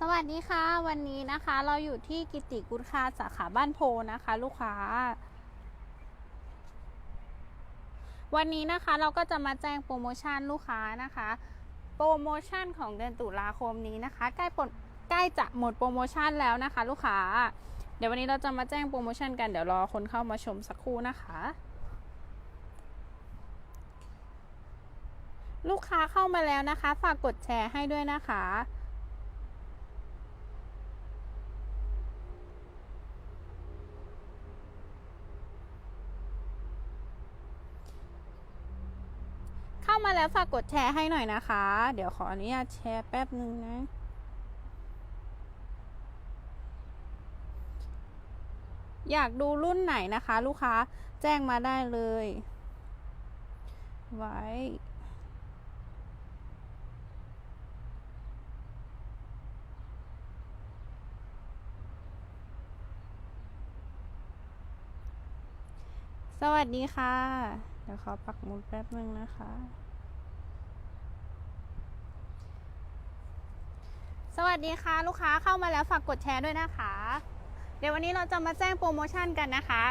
สวัสดีค่ะ วันนี้นะคะเราอยู่ที่กิติกุลคาสาขาบ้านโพนะคะ ลูกค้า วันนี้นะคะเราก็จะมาแจ้งโปรโมชั่นลูกค้านะคะ โปรโมชั่นของเดือนตุลาคมนี้นะคะ ใกล้ปดใกล้จะหมดโปรโมชั่นแล้วนะคะ ลูกค้า เดี๋ยววันนี้เราจะมาแจ้งโปรโมชั่นกันเดี๋ยวรอคนเข้ามาชมสักครู่นะคะลูกค้าเข้ามาแล้วนะคะ ฝากกดแชร์ให้ด้วยนะคะามาแล้วฝากกดแชร์ให้หน่อยนะคะ เดี๋ยวขออนุญาตแชร์แป๊บหนึ่งนะ อยากดูรุ่นไหนนะคะ ลูกค้าแจ้งมาได้เลย ไว้สวัสดีค่ะ เดี๋ยวขอปักหมุดแป๊บนึงนะคะ สวัสดีค่ะ ลูกค้าเข้ามาแล้วฝากกดแชร์ด้วยนะคะ เดี๋ยววันนี้เราจะมาแจ้งโปรโมชั่นกันนะคะ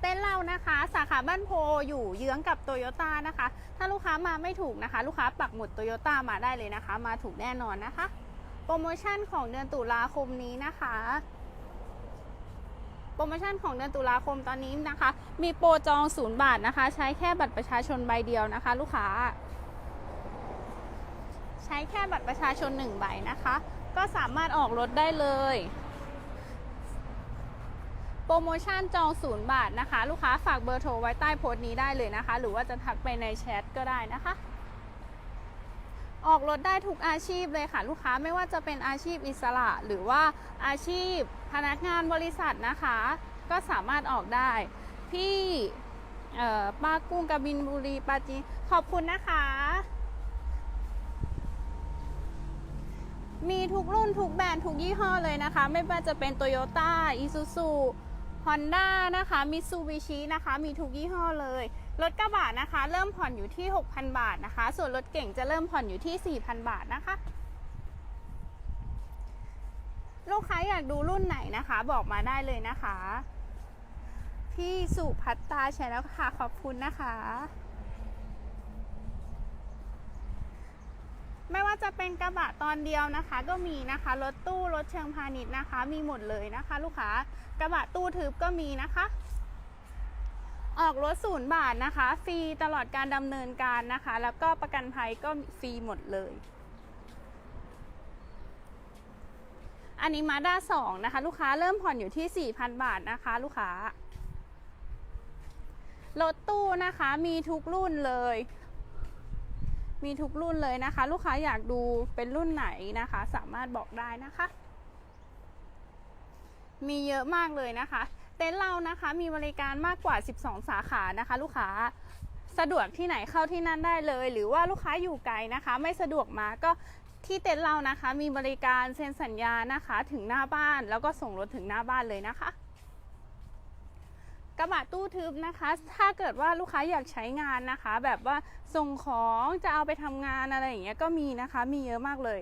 เต้นเรานะคะ สาขาบ้านโพอยู่เยื้องกับโตโยต้านะคะ ถ้าลูกค้ามาไม่ถูกนะคะ ลูกค้าปักหมุดโตโยต้ามาได้เลยนะคะ มาถูกแน่นอนนะคะ โปรโมชั่นของเดือนตุลาคมนี้นะคะโปรโมชั่นของเดือนตุลาคมตอนนี้นะคะ มีโปรจองศูนย์บาทนะคะ ใช้แค่บัตรประชาชนใบเดียวนะคะ ลูกค้า ใช้แค่บัตรประชาชนหนึ่งใบนะคะ ก็สามารถออกรถได้เลย โปรโมชั่นจองศูนย์บาทนะคะ ลูกค้าฝากเบอร์โทรไว้ใต้โพสต์นี้ได้เลยนะคะ หรือว่าจะทักไปในแชทก็ได้นะคะ ออกรถได้ทุกอาชีพเลยค่ะ ลูกค้าไม่ว่าจะเป็นอาชีพอิสระ หรือว่าอาชีพพนักงานบริษัทนะคะ ก็สามารถออกได้พี่ป้ากุ้งกบินบุรีปาจีขอบคุณนะคะ มีทุกรุ่นทุกแบรนด์ทุกยี่ห้อเลยนะคะ ไม่ว่าจะเป็น Toyota Isuzu Honda นะคะมิ t ซูบิชินะคะ มีทุกยี่ห้อเลย รถกระบะนะคะ เริ่มผ่อนอยู่ที่ 6,000 บาทนะคะ ส่วนรถเก่งจะเริ่มผ่อนอยู่ที่ 4,000 บาทนะคะ ลูกค้าอยากดูรุ่นไหนนะคะ บอกมาได้เลยนะคะ พี่สุพัตตาใช่แล้วค่ะ ขอบคุณนะคะ ไม่ว่าจะเป็นกระบะตอนเดียวนะคะ ก็มีนะคะ รถตู้รถเชิงพาณิชย์นะคะ มีหมดเลยนะคะ ลูกค้ากระบะตู้ทึบก็มีนะคะ ออกรถศูนย์บาทนะคะ ฟรีตลอดการดำเนินการนะคะ แล้วก็ประกันภัยก็ฟรีหมดเลย อันนี้มาด้าสองนะคะ ลูกค้าเริ่มผ่อนอยู่ที่ 4,000 บาทนะคะ ลูกค้ารถตู้นะคะมีทุกรุ่นเลย มีทุกรุ่นเลยนะคะ ลูกค้าอยากดูเป็นรุ่นไหนนะคะ สามารถบอกได้นะคะ มีเยอะมากเลยนะคะ เต็นท์เรานะคะมีบริการมากกว่า 12 สาขานะคะ ลูกค้าสะดวกที่ไหนเข้าที่นั่นได้เลย หรือว่าลูกค้าอยู่ไกลนะคะ ไม่สะดวกมาก็ที่เต็นท์เรานะคะ มีบริการเซ็นสัญญานะคะ ถึงหน้าบ้าน แล้วก็ส่งรถถึงหน้าบ้านเลยนะคะ กระบะตู้ทึบนะคะ ถ้าเกิดว่าลูกค้าอยากใช้งานนะคะ แบบว่าส่งของจะเอาไปทำงานอะไรอย่างเงี้ยก็มีนะคะ มีเยอะมากเลย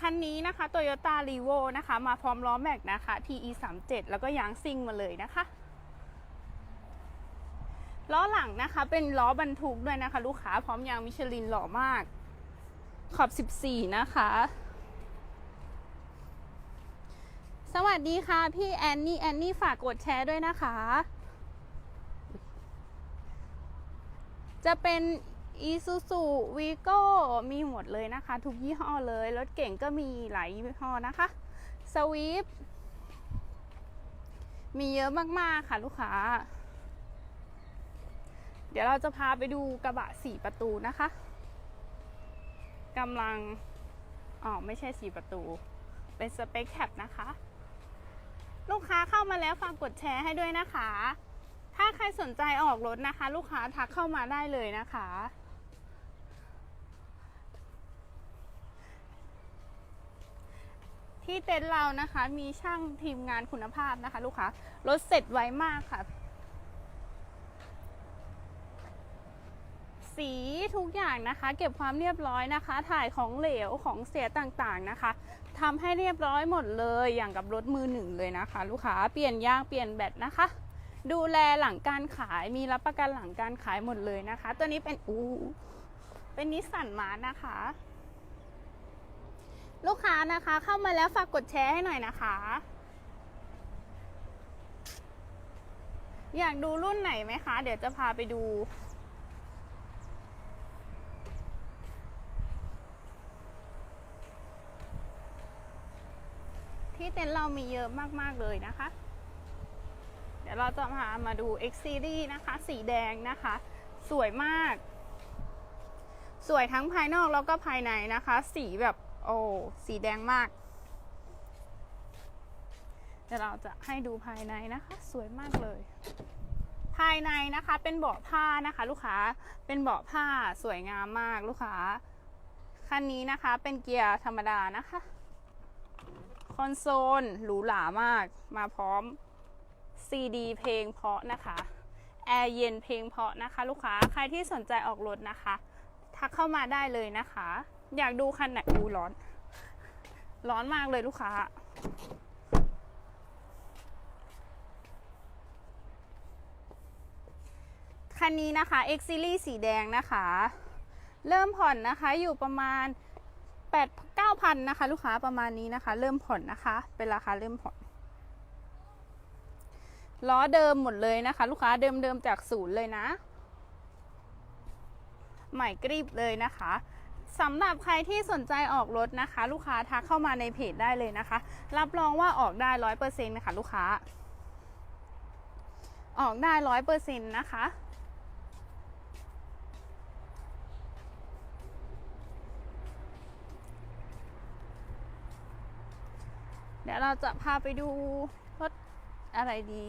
คันนี้นะคะ Toyota r e v o นะคะ มาพร้อมล้อแม็กนะคะ TE 3 7แล้วก็ยางซิ่งมาเลยนะคะล้อหลังนะคะเป็นล้อบรรทุกด้วยนะคะ ลูกค้าพร้อมยางมิชลินหล่อมาก ขอบ 14 นะคะ สวัสดีค่ะ พี่แอนนี่ แอนนี่ฝากกดแชร์ด้วยนะคะ จะเป็น Isuzu Vigo มีหมดเลยนะคะ ทุกยี่ห้อเลย รถเก่งก็มีหลายยี่ห้อนะคะ Swift มีเยอะมาก ๆ ค่ะ ลูกค้า เดี๋ยวเราจะพาไปดูกระบะสี่ประตูนะคะกำลังอ๋อไม่ใช่สี่ประตู เป็นสเปคแคปนะคะ ลูกค้าเข้ามาแล้วฝากกดแชร์ให้ด้วยนะคะ ถ้าใครสนใจออกรถนะคะ ลูกค้าทักเข้ามาได้เลยนะคะ ที่เต็นท์เรานะคะ มีช่างทีมงานคุณภาพนะคะ ลูกค้ารถเสร็จไวมากค่ะ สีทุกอย่างนะคะ เก็บความเรียบร้อยนะคะ ถ่ายของเหลวของเสียต่างๆนะคะทำให้เรียบร้อยหมดเลยอย่างกับรถมือหนึ่งเลยนะคะ ลูกค้าเปลี่ยนยางเปลี่ยนแบตนะคะ ดูแลหลังการขายมีรับประกันหลังการขายหมดเลยนะคะ ตัวนี้เป็นอูเป็นนิสสันมาร์นะคะ ลูกค้านะคะเข้ามาแล้วฝากกดแชร์ให้หน่อยนะคะ อยากดูรุ่นไหนไหมคะ เดี๋ยวจะพาไปดูที่เต็นท์เรามีเยอะมาก ๆ เลยนะคะ ดี๋ยวเราจะพามาดู X Series นะคะ สีแดงนะคะ สวยมาก สวยทั้งภายนอกแล้วก็ภายในนะคะ สีแบบโอ้สีแดงมาก เดี๋ยวเราจะให้ดูภายในนะคะ สวยมากเลย ภายในนะคะเป็นเบาะผ้านะคะ ลูกค้าเป็นเบาะผ้าสวยงามมากลูกค้าคันนี้นะคะเป็นเกียร์ธรรมดานะคะ คอนโซลหรูหรามากมาพร้อม CD เพลงเพาะนะคะแอร์เย็นเพลงเพาะนะคะ ลูกค้าใครที่สนใจออกรถนะคะ ทักเข้ามาได้เลยนะคะ อยากดูคันไหนอูร้อน ร้อนมากเลยลูกค้า คันนี้นะคะ X Series สีแดงนะคะ เริ่มผ่อนนะคะอยู่ประมาณ8 9,000นะคะ ลูกค้าประมาณนี้นะคะ เริ่มผ่อนนะคะ เป็นราคาเริ่มผ่อน ล้อเดิมหมดเลยนะคะ ลูกค้าเดิมๆจากศูนย์เลยนะ ใหม่กริบเลยนะคะสำหรับใครที่สนใจออกรถนะคะ ลูกค้าทักเข้ามาในเพจได้เลยนะคะ รับรองว่าออกได้ร้อยเปอร์เซ็นต์นะคะลูกค้า ออกได้ร้อยเปอร์เซ็นต์นะคะเดี๋ยวเราจะพาไปดู อะไรดี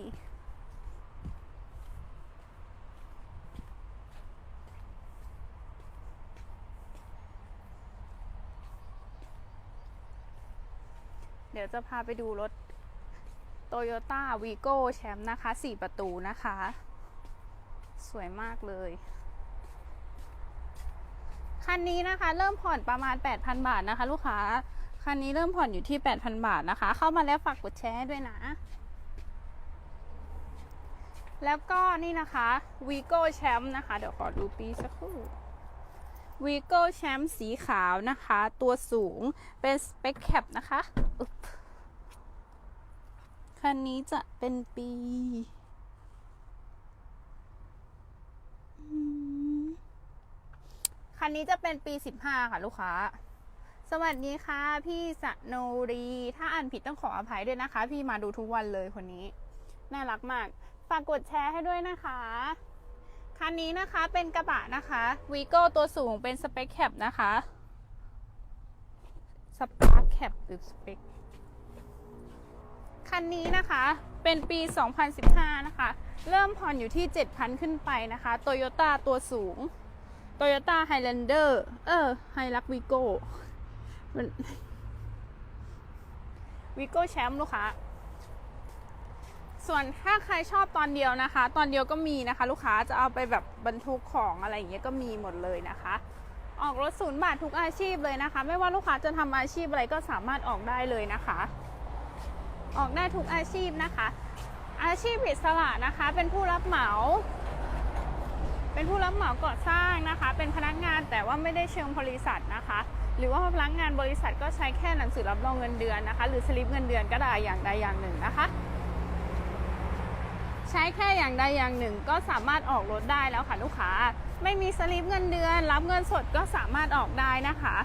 เดี๋ยวจะพาไปดูรถ Toyota Vigo แชมป์นะคะ 4 ประตูนะคะ สวยมากเลย คันนี้นะคะ เริ่มผ่อนประมาณ 8,000 บาทนะคะ ลูกค้า คันนี้เริ่มผ่อนอยู่ที่ 8,000 บาทนะคะ เข้ามาแล้วฝากกดแชร์ด้วยนะ แล้วก็นี่นะคะ Vigo แชมป์นะคะ เดี๋ยวขอดูปีสักครู่ Vigo แชมป์สีขาวนะคะ ตัวสูงเป็นสเปคแคปนะคะ คันนี้จะเป็นปีคันนี้จะเป็นปี 15 ค่ะลูกค้า สวัสดีค่ะ พี่สโนรี ถ้าอ่านผิดต้องขออภัยด้วยนะคะ พี่มาดูทุกวันเลยคนนี้ น่ารักมาก ฝากกดแชร์ให้ด้วยนะคะ คันนี้นะคะเป็นกระบะนะคะวีโก้ตัวสูงเป็นสเปคแคปนะคะสปาร์คแคปหรือสเปคคันนี้นะคะเป็นปี 2015 นะคะ เริ่มผ่อนอยู่ที่ 7,000 ขึ้นไปนะคะโตโยต้าตัวสูงโตโยต้าไฮแลนเดอร์เออไฮรักวีโก้มันวีโก้แชมป์ลูกค้า ส่วนถ้าใครชอบตอนเดียวนะคะ ตอนเดียวก็มีนะคะ ลูกค้าจะเอาไปแบบบรรทุกของอะไรอย่างเงี้ยก็มีหมดเลยนะคะ ออกรถศูนย์บาททุกอาชีพเลยนะคะ ไม่ว่าลูกค้าจะทำอาชีพอะไรก็สามารถออกได้เลยนะคะ ออกได้ทุกอาชีพนะคะ อาชีพอิสระนะคะ เป็นผู้รับเหมาเป็นผู้รับเหมาก่อสร้างนะคะ เป็นพนักงานแต่ว่าไม่ได้เชิงบริษัทนะคะ หรือว่าพนักงานบริษัทก็ใช้แค่หนังสือรับรองเงินเดือนนะคะ หรือสลิปเงินเดือนก็ได้อย่างใดอย่างหนึ่งนะคะ ใช้แค่อย่างใดอย่างหนึ่งก็สามารถออกรถได้แล้วค่ะลูกค้า ไม่มีสลิปเงินเดือน รับเงินสดก็สามารถออกได้นะคะ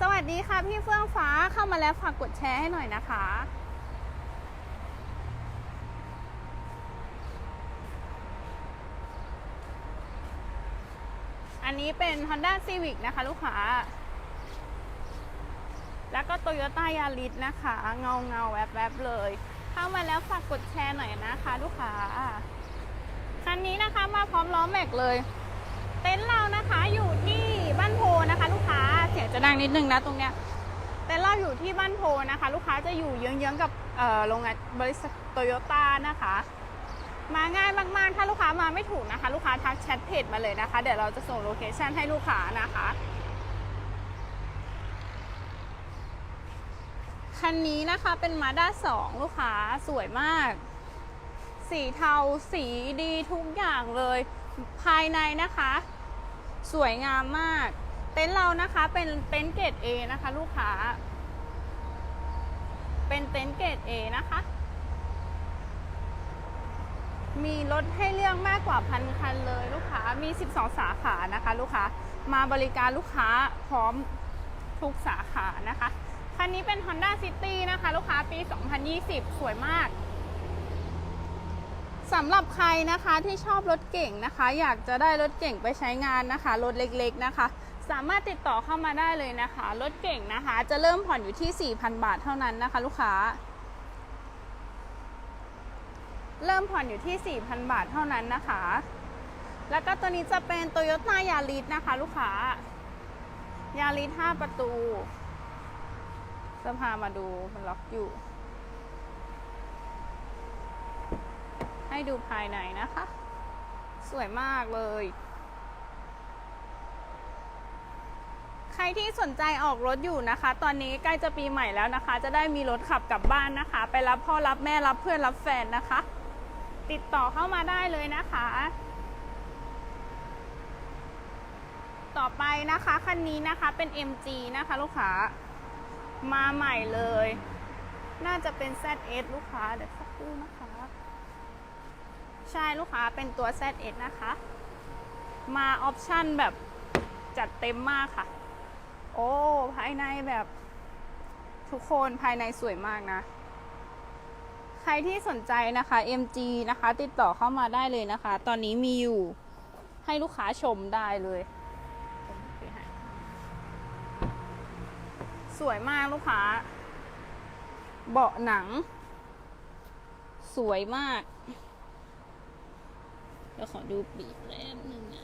สวัสดีค่ะพี่เฟื่องฟ้าเข้ามาแล้วฝากกดแชร์ให้หน่อยนะคะอันนี้เป็น Honda Civic นะคะ ลูกค้า แล้วก็ Toyota Yaris นะคะ เงาเงาแวบๆเลย เข้ามาแล้วฝากกดแชร์หน่อยนะคะลูกค้าคันนี้นะคะมาพร้อมล้อแม็กเลย เต็นท์เรานะคะอยู่ที่บ้านโพนะคะ ลูกค้าเสียงจะดังนิดนึงนะตรงเนี้ยเต็นท์เราอยู่ที่บ้านโพนะคะ ลูกค้าจะอยู่เยื้องๆกับโรงงานบริษัทโตโยต้านะคะ มาง่ายมากๆถ้าลูกค้ามาไม่ถูกนะคะ ลูกค้าทักแชทเพจมาเลยนะคะ เดี๋ยวเราจะส่งโลเคชั่นให้ลูกค้านะคะ คันนี้นะคะเป็นมาด้า2ลูกค้าสวยมาก สีเทาสีดีทุกอย่างเลย ภายในนะคะ สวยงามมาก เต็นท์เรานะคะเป็นเต็นท์เกรด A นะคะ ลูกค้า เป็นเต็นท์เกรด A นะคะ มีรถให้เลือกมากกว่าพันคันเลยลูกค้ามี 12 สาขานะคะ ลูกค้ามาบริการลูกค้าพร้อมทุกสาขานะคะ คันนี้เป็น Honda City นะคะ ลูกค้าปี 2020 สวยมากสำหรับใครนะคะที่ชอบรถเก่งนะคะ อยากจะได้รถเก่งไปใช้งานนะคะ รถเล็กๆนะคะ สามารถติดต่อเข้ามาได้เลยนะคะ รถเก่งนะคะ จะเริ่มผ่อนอยู่ที่ 4,000 บาทเท่านั้นนะคะ ลูกค้า เริ่มผ่อนอยู่ที่ 4,000 บาทเท่านั้นนะคะ แล้วก็ตัวนี้จะเป็น Toyota Yaris นะคะ ลูกค้า Yaris 5ประตู จะพามาดูมันล็อกอยู่ ให้ดูภายในนะคะ สวยมากเลย ใครที่สนใจออกรถอยู่นะคะ ตอนนี้ใกล้จะปีใหม่แล้วนะคะ จะได้มีรถขับกลับบ้านนะคะ ไปรับพ่อรับแม่รับเพื่อนรับแฟนนะคะ ติดต่อเข้ามาได้เลยนะคะ ต่อไปนะคะคันนี้นะคะเป็น MG นะคะลูกค้า มาใหม่เลย น่าจะเป็น ZS ลูกค้า เดี๋ยวสักครู่นะคะ ใช่ลูกค้าเป็นตัว ZS นะคะ มาออปชั่นแบบจัดเต็มมากค่ะ โอ้ ภายในแบบทุกคนภายในสวยมากนะ ใครที่สนใจนะคะ MG นะคะ ติดต่อเข้ามาได้เลยนะคะ ตอนนี้มีอยู่ให้ลูกค้าชมได้เลย สวยมากลูกค้า เบาะหนัง สวยมาก เดี๋ยวขอดูปีกแป๊บหนึ่งนะ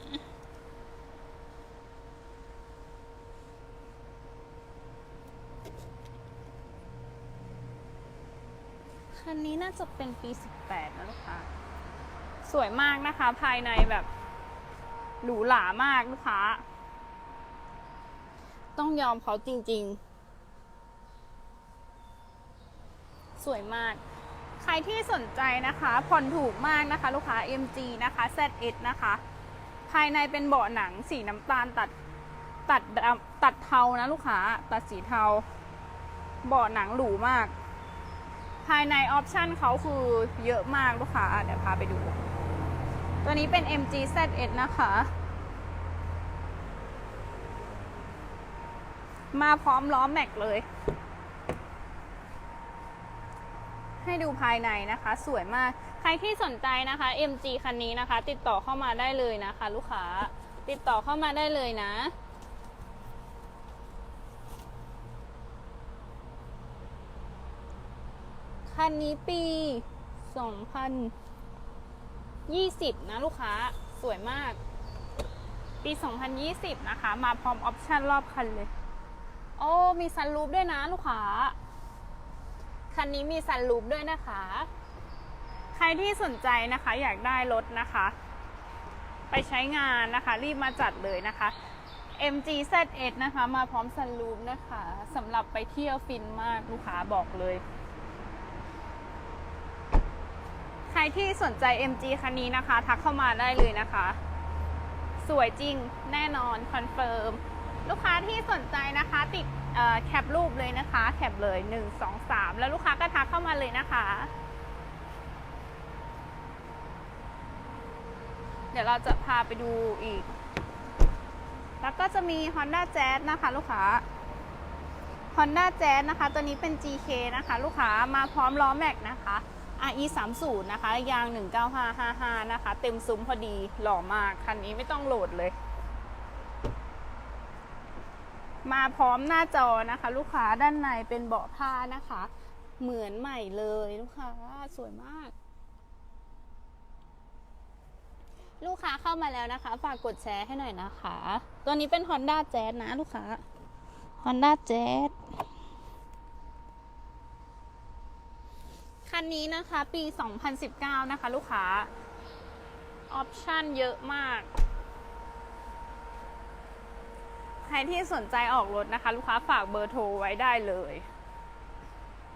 คันนี้น่าจะเป็นปี 18 นะลูกค้า สวยมากนะคะ ภายในแบบหรูหรามากลูกค้า ต้องยอมเขาจริง ๆ สวยมาก ใครที่สนใจนะคะ ผ่อนถูกมากนะคะ ลูกค้า MG นะคะ ZS นะคะ ภายในเป็นเบาะหนังสีน้ำตาลตัดตัดตัดเทานะลูกค้า ตัดสีเทา เบาะหนังหรูมาก ภายในออปชันเขาคือเยอะมากลูกค้า เดี๋ยวพาไปดู ตัวนี้เป็น MG ZS นะคะ มาพร้อมล้อแม็กเลย ให้ดูภายในนะคะ สวยมาก ใครที่สนใจนะคะ MG คันนี้นะคะ ติดต่อเข้ามาได้เลยนะคะ ลูกค้าติดต่อเข้ามาได้เลยนะคันนี้ปี 2020 นะลูกค้าสวยมาก ปี 2020 นะคะ มาพร้อมออปชั่นรอบคันเลย โอ้ มีซันรูปด้วยนะลูกค้า คันนี้มีซันรูปด้วยนะคะ ใครที่สนใจนะคะ อยากได้รถนะคะ ไปใช้งานนะคะ รีบมาจัดเลยนะคะ MG ZS นะคะ มาพร้อมซันรูปนะคะสำหรับไปเที่ยวฟินมากลูกค้าบอกเลยใครที่สนใจ MG คันนี้นะคะ ทักเข้ามาได้เลยนะคะ สวยจริงแน่นอน คอนเฟิร์ม ลูกค้าที่สนใจนะคะติด แคปรูปเลยนะคะ แคปเลย 1 2 3 แล้วลูกค้าก็ทักเข้ามาเลยนะคะ เดี๋ยวเราจะพาไปดูอีก แล้วก็จะมี Honda Jazz นะคะ ลูกค้า Honda Jazz นะคะ ตัวนี้เป็น GK นะคะ ลูกค้ามาพร้อมล้อแม็กนะคะ RE 3 0นะคะ ยาง 19555 นะคะ เต็มซุ้มพอดีหล่อมาก คันนี้ไม่ต้องโหลดเลย มาพร้อมหน้าจอนะคะ ลูกค้าด้านในเป็นเบาะผ้านะคะ เหมือนใหม่เลยลูกค้าสวยมาก ลูกค้าเข้ามาแล้วนะคะ ฝากกดแชร์ให้หน่อยนะคะ ตัวนี้เป็น Honda Jazz นะลูกค้า Honda Jazz คันนี้นะคะปี 2019 นะคะ ลูกค้า ออปชั่นเยอะมาก ใค รที่สนใจออกรถนะคะ ลูกค้าฝากเบอร์โทรไว้ได้เลย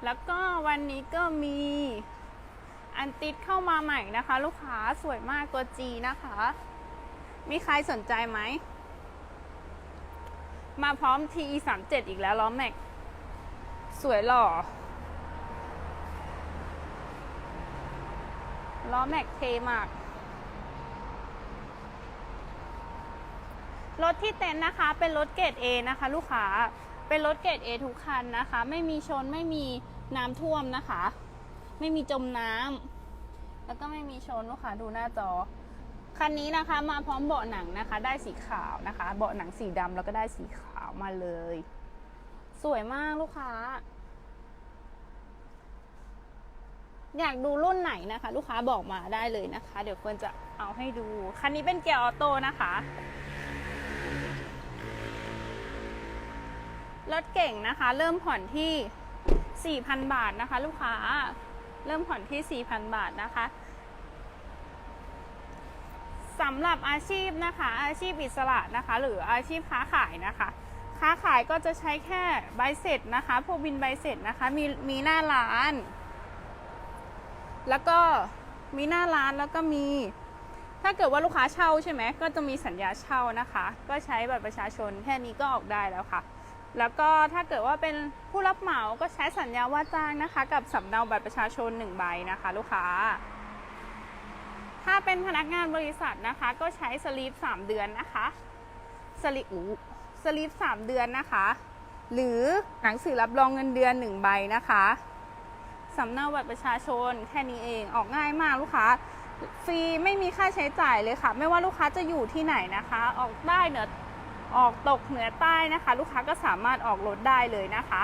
แล้วก็วันนี้ก็มีอันติดเข้ามาใหม่นะคะ ลูกค้าสวยมากตัว G นะคะ มีใครสนใจไหม มาพร้อม TE 3 7 อีกแล้วล้อแม็ก สวยหล่อล้อแม็กเทมาก รถที่เต็นท์นะคะเป็นรถเกรด A นะคะ ลูกค้าเป็นรถเกรด A ทุกคันนะคะ ไม่มีชนไม่มีน้ำท่วมนะคะ ไม่มีจมน้ำแล้วก็ไม่มีชนลูกค้าดูหน้าจอคันนี้นะคะมาพร้อมเบาะหนังนะคะ ได้สีขาวนะคะ เบาะหนังสีดำแล้วก็ได้สีขาวมาเลย สวยมากลูกค้า อยากดูรุ่นไหนนะคะ ลูกค้าบอกมาได้เลยนะคะ เดี๋ยวควรจะเอาให้ดู คันนี้เป็นเกียร์ออโต้นะคะ รถเก่งนะคะ เริ่มผ่อนที่ 4,000 บาทนะคะ ลูกค้าเริ่มผ่อนที่ 4,000 บาทนะคะสำหรับอาชีพนะคะ อาชีพอิสระนะคะ หรืออาชีพค้าขายนะคะ ค้าขายก็จะใช้แค่ใบเสร็จนะคะพวกบินใบเสร็จนะคะ มีมีหน้าร้าน แล้วก็มีหน้าร้านแล้วก็มี ถ้าเกิดว่าลูกค้าเช่าใช่ไหมก็จะมีสัญญาเช่านะคะ ก็ใช้บัตรประชาชนแค่นี้ก็ออกได้แล้วค่ะ แล้วก็ถ้าเกิดว่าเป็นผู้รับเหมาก็ใช้สัญญาว่าจ้างนะคะ กับสำเนาบัตรประชาชน 1 ใบนะคะ ลูกค้า ถ้าเป็นพนักงานบริษัทนะคะ ก็ใช้สลีป3เดือนนะคะสลีปสลีป3เดือนนะคะ หรือหนังสือรับรองเงินเดือน 1 ใบนะคะสำเนาบัตรประชาชนแค่นี้เองออกง่ายมากลูกค้าฟรีไม่มีค่าใช้จ่ายเลยค่ะ ไม่ว่าลูกค้าจะอยู่ที่ไหนนะคะ ออกได้เหนือ ออกตกเหนือใต้นะคะ ลูกค้าก็สามารถออกรถได้เลยนะคะ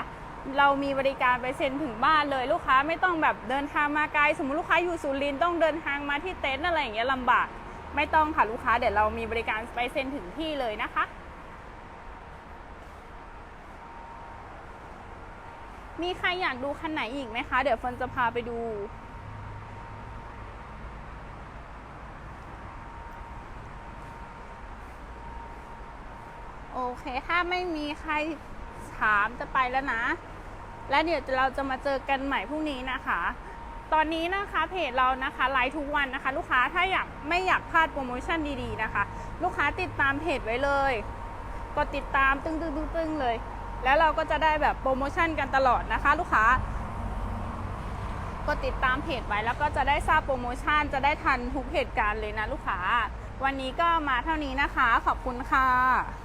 เรามีบริการไปเซ็นถึงบ้านเลยลูกค้าไม่ต้องแบบเดินทางมาไกลสมมติลูกค้าอยู่สุรินทร์ต้องเดินทางมาที่เต็นท์อะไรอย่างเงี้ยลำบากไม่ต้องค่ะลูกค้าเดี๋ยวเรามีบริการไปเซ็นถึงที่เลยนะคะ มีใครอยากดูคันไหนอีกไหมคะ เดี๋ยวเฟิร์นจะพาไปดู เค ถ้าไม่มีใครถามจะไปแล้วนะ แล้วเดี๋ยวเราจะมาเจอกันใหม่พรุ่งนี้นะคะ ตอนนี้นะคะเพจเรานะคะไลฟ์ทุกวันนะคะ ลูกค้าถ้าอยากไม่อยากพลาดโปรโมชั่นดีๆนะคะ ลูกค้าติดตามเพจไว้เลยกดติดตามตึ้งตึ้งตึ้งตึ้งเลย แล้วเราก็จะได้แบบโปรโมชั่นกันตลอดนะคะ ลูกค้าก็ติดตามเพจไว้แล้วก็จะได้ทราบโปรโมชั่นจะได้ทันทุกเหตุการณ์เลยนะลูกค้า วันนี้ก็มาเท่านี้นะคะ ขอบคุณค่ะ